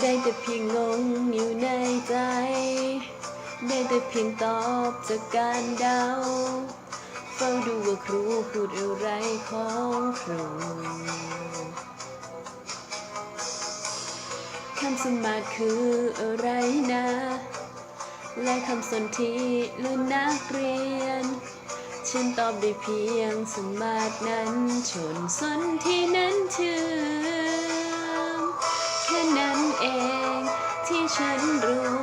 ได้แต่เพียงงงอยู่ในใจ ได้แต่เพียงตอบจากการเดา เฝ้าดูว่าครูพูดอะไรของครู คำสมมาคืออะไรนะ และคำสนธิหรือนักเรียน ฉันตอบได้เพียงสมาตรนั้น ชนสนที่นั้นเชื่อมแค่นั้นเองที่ฉันรู้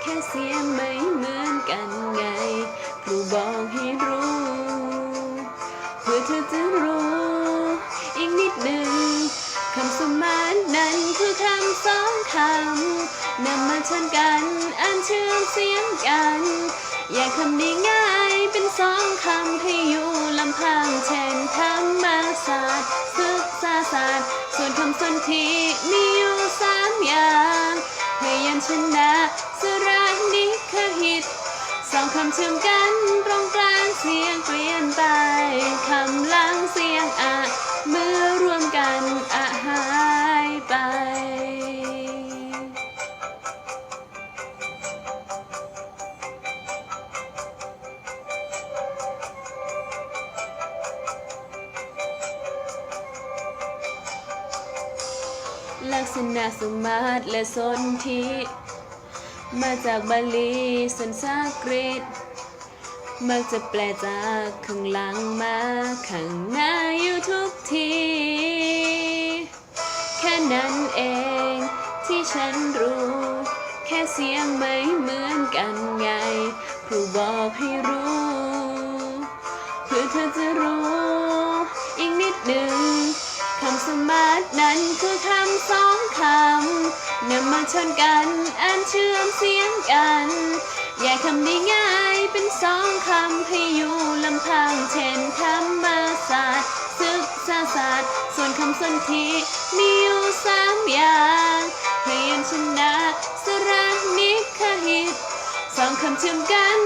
แค่เสียงไม่เหมือนกันไงครูบอกให้ำสองคำนำมาชนกันอ่านเชื่อมเสียงกันแยกคำนี้ง่ายเป็นสองคำให้อยู่ลำพังเช่นธรรมศาสตร์ศึกษาศาสตร์ ส่วนคำสนธิมีอยู่สามอย่างพยัญชนะสระนิคหิตสองคำเชื่อมกันตรงกลางเสียงเปลี่ยนไปคำหลังเสียงอะเลักษณะสมมาตรและสนธิมาจากบาลีสันสกฤตมักจะแปลจากข้างหลังมาข้างหน้าอยู่ทุกที แค่นั้นเองที่ฉันรู้ แค่เสียงไม่เหมือนกันไงครูบอกให้รู้เพื่อเธอจะรู้ อีกนิดหนึ่ง คำสมาร์ทนั้นคือคำสองคำนำมาชนกันอ่านเชื่อมเสียงกันแยกคำได้ง่ายเป็นสองคำให้อยู่ลำพังเช่นธรรมศาสตร์ศึกษาศาสตร์ ส่วนคำสนธิมีอยู่สามอย่างพยัญชนะสระนิคหิตสองคำเชื่อมกัน